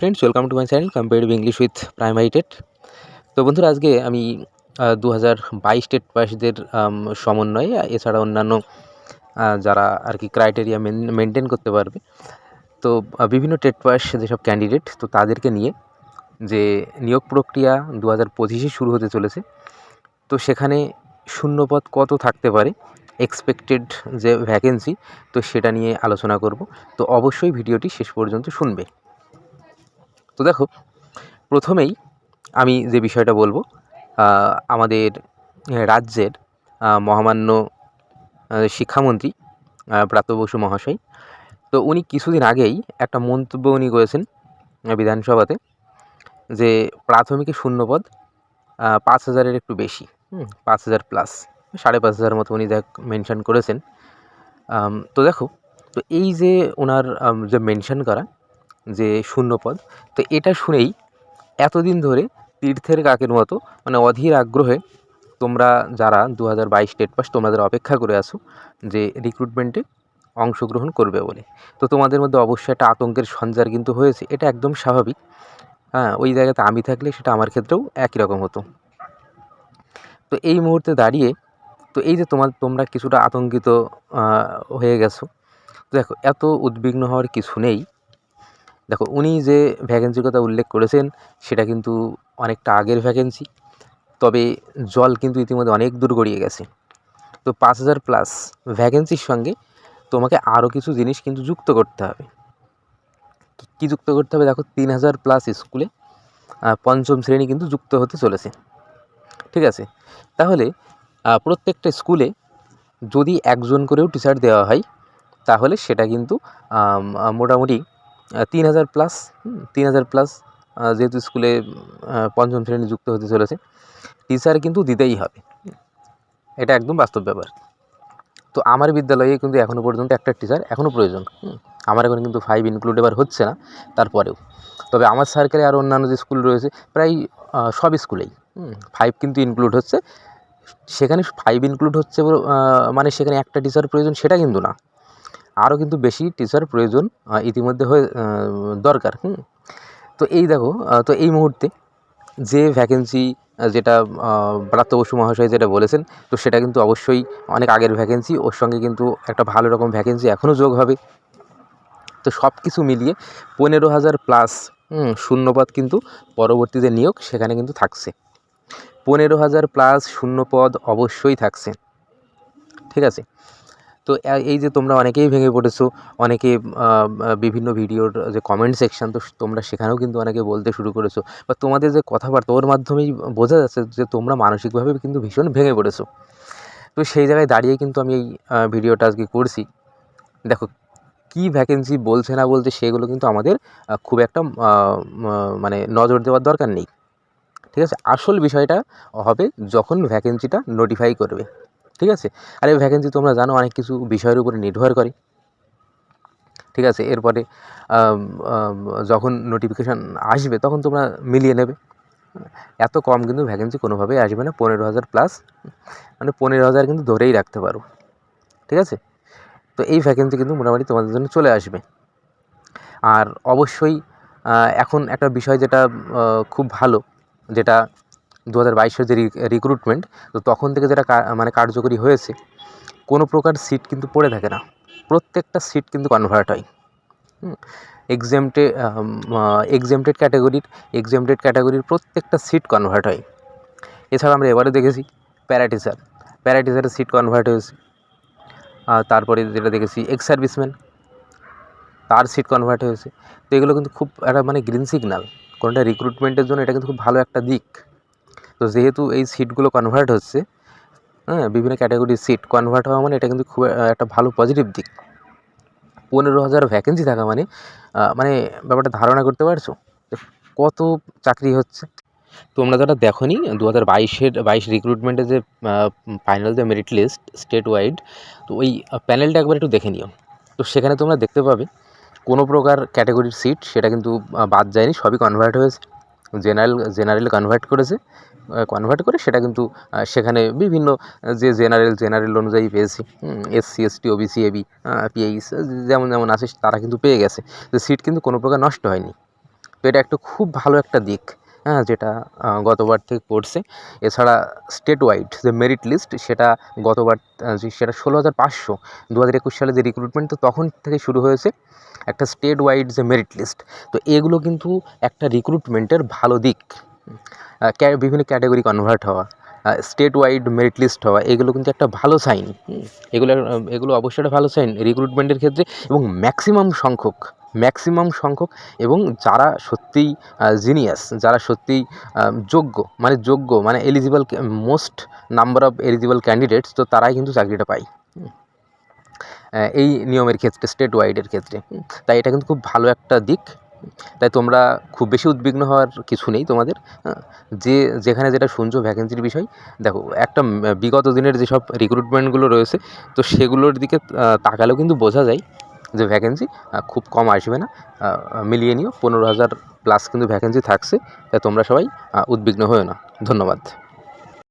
Friends welcome to my channel comparative English with primary তো বন্ধুরা, আজকে আমি দু হাজার বাইশ টেট পাসদের সমন্বয়ে, এছাড়া অন্যান্য যারা আর কি ক্রাইটেরিয়া মেনটেন করতে পারবে, তো বিভিন্ন টেট পাস যেসব ক্যান্ডিডেট তো তাদেরকে নিয়ে যে নিয়োগ প্রক্রিয়া দু হাজার পঁচিশে শুরু হতে চলেছে, তো সেখানে শূন্যপদ কত থাকতে পারে এক্সপেক্টেড যে ভ্যাকেন্সি তো সেটা নিয়ে আলোচনা করব। তো অবশ্যই ভিডিওটি শেষ পর্যন্ত শুনবে। তো দেখো, প্রথমেই আমি যে বিষয়টা বলব আমাদের রাজ্যের মহামান্য শিক্ষামন্ত্রী ব্রাত্য বসু মহাশয়। তো উনি কিছুদিন আগেই একটা মন্তব্য উনি করেছেন বিধানসভাতে, যে প্রাথমিকে শূন্যপদ পাঁচ হাজারের একটু বেশি পাঁচ হাজার প্লাস সাড়ে পাঁচ হাজার মতো উনি দেখ মেনশন করেছেন। তো দেখো, তো এই যে ওনার যে মেনশন করা যে শূন্যপদ। তো এটা শুনেই এতদিন ধরে তীর্থের কাকের মতো মানে অধীর আগ্রহে তোমরা যারা দু হাজার বাইশ টেট পাস তোমাদের অপেক্ষা করে আসো যে রিক্রুটমেন্টে অংশগ্রহণ করবে বলে। তো তোমাদের মধ্যে অবশ্যই একটা আতঙ্কের সঞ্চার কিন্তু হয়েছে, এটা একদম স্বাভাবিক। হ্যাঁ ওই জায়গাতে আমি থাকলে সেটা আমার ক্ষেত্রেও একই রকম হতো। তো এই মুহূর্তে দাঁড়িয়ে, তো এই যে তোমার, তোমরা কিছুটা আতঙ্কিত হয়ে গেছো। দেখো, এত উদ্বিগ্ন হওয়ার কিছু নেই। দেখো, উনি যে ভ্যাকেন্সির কথা উল্লেখ করেছেন, সেটা কিন্তু অনেকটা আগের ভ্যাকেন্সি তবে জল কিন্তু ইতিমধ্যে অনেক দূর গড়িয়ে গেছে। তো পাঁচ হাজার প্লাস ভ্যাকেন্সির সঙ্গে তোমাকে আরও কিছু জিনিস কিন্তু যুক্ত করতে হবে। কি- যুক্ত করতে হবে? দেখো, তিন হাজার প্লাস স্কুলে পঞ্চম শ্রেণি কিন্তু যুক্ত হতে চলেছে। ঠিক আছে? তাহলে প্রত্যেকটা স্কুলে যদি একজন করেও টিচার দেওয়া হয়, তাহলে সেটা কিন্তু মোটামুটি তিন হাজার প্লাস তিন হাজার প্লাস যেহেতু স্কুলে পঞ্চম শ্রেণি যুক্ত হতে চলেছে টিচার কিন্তু দিতেই হবে। এটা একদম বাস্তব ব্যাপার। তো আমার বিদ্যালয়ে কিন্তু এখনও পর্যন্ত একটা টিচার এখনও প্রয়োজন আমার এখন কিন্তু ফাইভ ইনক্লুড এবার হচ্ছে না, তারপরেও। তবে আমার সার্কেলে আর অন্যান্য যে স্কুল রয়েছে, প্রায় সব স্কুলেই ফাইভ কিন্তু ইনক্লুড হচ্ছে। সেখানে ফাইভ ইনক্লুড হচ্ছে মানে সেখানে একটা টিচার প্রয়োজন, সেটা কিন্তু না। আরও কিন্তু বেশি টিচার প্রয়োজন ইতিমধ্যে হয়ে দরকার, হুম? তো এই দেখো তো এই মুহূর্তে যে ভ্যাকেন্সি যেটা ব্রাত্য বসু মহাশয় যেটা বলেছেন, তো সেটা কিন্তু অবশ্যই অনেক আগের ভ্যাকেন্সি ওর সঙ্গে কিন্তু একটা ভালো রকম ভ্যাকেন্সি এখনও যোগ হবে। তো সব কিছু মিলিয়ে পনেরো হাজার প্লাস শূন্যপদ কিন্তু পরবর্তীতে নিয়োগ সেখানে কিন্তু থাকছে। পনেরো হাজার প্লাস শূন্যপদ অবশ্যই থাকছে। ঠিক আছে? তো এই যে তোমরা অনেকেই ভেঙে পড়েছো, অনেকে বিভিন্ন ভিডিওর যে কমেন্ট সেকশন তো তোমরা সেখানেও কিন্তু অনেকে বলতে শুরু করেছ। বা তোমাদের যে কথাবার্তা, ওর মাধ্যমেই বোঝা যাচ্ছে যে তোমরা মানসিকভাবে কিন্তু ভীষণ ভেঙে পড়েছো। তো সেই জায়গায় দাঁড়িয়ে কিন্তু আমি এই ভিডিওটা আজকে করছি। দেখো, কী ভ্যাকেন্সি বলছে না বলছে সেগুলো কিন্তু আমাদের খুব একটা মানে নজর দেওয়ার দরকার নেই। ঠিক আছে? আসল বিষয়টা হবে যখন ভ্যাকেন্সিটা নোটিফাই করবে। ঠিক আছে? আর এই ভ্যাকেন্সি তোমরা জানো, অনেক কিছু বিষয়ের উপরে নির্ভর করে। ঠিক আছে? এরপরে যখন নোটিফিকেশান আসবে, তখন তোমরা মিলিয়ে নেবে। এত কম কিন্তু ভ্যাকেন্সি কোনোভাবেই আসবে না, পনেরো হাজার প্লাস মানে পনেরো হাজার কিন্তু ধরেই রাখতে পারো। ঠিক আছে? তো এই ভ্যাকেন্সি কিন্তু মোটামুটি তোমাদের জন্য চলে আসবে। আর অবশ্যই এখন একটা বিষয় যেটা খুব ভালো, যেটা দু হাজার বাইশের যে রিক্রুটমেন্ট তো তখন থেকে যেটা মানে কার্যকরী হয়েছে, কোনো প্রকার সিট কিন্তু পড়ে থাকে না। প্রত্যেকটা সিট কিন্তু কনভার্ট হয়। এক্সামটে এক্সামটেড ক্যাটাগরির এক্সামটেড ক্যাটাগরির প্রত্যেকটা সিট কনভার্ট হয়। এছাড়া আমরা এবারে দেখেছি প্যারাটিচার প্যারাটিচারের সিট কনভার্ট হয়েছে। তারপরে যেটা দেখেছি এক্স সার্ভিসম্যান তার সিট কনভার্ট হয়েছে। তো এগুলো কিন্তু খুব একটা মানে গ্রিন সিগনাল কোনোটা রিক্রুটমেন্টের জন্য এটা কিন্তু খুব ভালো একটা দিক। তো যেহেতু এই সিটগুলো কনভার্ট হচ্ছে হ্যাঁ বিভিন্ন ক্যাটাগরির সিট কনভার্ট হওয়া মানে এটা কিন্তু খুব একটা ভালো পজিটিভ দিক। পনেরো হাজার ভ্যাকেন্সি থাকা মানে মানে ব্যাপারটা ধারণা করতে পারছ? কত চাকরি হচ্ছে? তোমরা যারা দেখো নি দু হাজার বাইশের, বাইশ রিক্রুটমেন্টের যে ফাইনাল যে মেরিট লিস্ট স্টেট ওয়াইড তো ওই প্যানেলটা একবার একটু দেখে নিও। তো সেখানে তোমরা দেখতে পাবে, কোনো প্রকার ক্যাটাগরির সিট সেটা কিন্তু বাদ যায়নি, সবই কনভার্ট হয়েছে। জেনারেল জেনারেল কনভার্ট করেছে। কনভার্ট করে সেটা কিন্তু সেখানে বিভিন্ন যে জেনারেল জেনারেল অনুযায়ী পেয়েছি। SC ST OBC AB PH যেমন যেমন আছে, তারা কিন্তু পেয়ে গেছে। যে সিট কিন্তু কোনো প্রকার নষ্ট হয়নি। তো এটা একটা খুব ভালো একটা দিক হ্যাঁ যেটা গতবার থেকে করছে। এছাড়া স্টেট ওয়াইড যে মেরিট লিস্ট সেটা গতবার সেটা ষোলো হাজার পাঁচশো দু হাজার একুশ সালে যে রিক্রুটমেন্ট তো তখন থেকে শুরু হয়েছে একটা স্টেট ওয়াইড যে মেরিট লিস্ট তো এগুলো কিন্তু একটা রিক্রুটমেন্টের ভালো দিক। বিভিন্ন ক্যাটাগরি কনভার্ট হওয়া স্টেট ওয়াইড মেরিট লিস্ট হওয়া এগুলো কিন্তু একটা ভালো সাইন এগুলো এগুলো অবশ্যই একটা ভালো সাইন রিক্রুটমেন্টের ক্ষেত্রে এবং ম্যাক্সিমাম সংখ্যক ম্যাক্সিমাম সংখ্যক এবং যারা সত্যিই জিনিয়াস যারা সত্যিই যোগ্য মানে যোগ্য মানে eligible most number of eligible candidates তো তারাই কিন্তু চাকরিটা পায়। এই নিয়মের ক্ষেত্রে স্টেট ওয়াইডের ক্ষেত্রে। তাই এটা কিন্তু খুব ভালো একটা দিক। তাই তোমরা খুব বেশি উদ্বিগ্ন হওয়ার কিছু নেই তোমাদের হ্যাঁ। যে, যেখানে যেটা শুনছো ভ্যাকেন্সির বিষয়, দেখো, একটা বিগত দিনের যেসব রিক্রুটমেন্টগুলো রয়েছে, তো সেগুলোর দিকে তাকালেও কিন্তু বোঝা যায় যে ভ্যাকেন্সি খুব কম আসবে না মিলিয়ে নিও, পনেরো হাজার প্লাস কিন্তু ভ্যাকেন্সি থাকছে, তাই তোমরা সবাই উদ্বিগ্ন হয়েও না ধন্যবাদ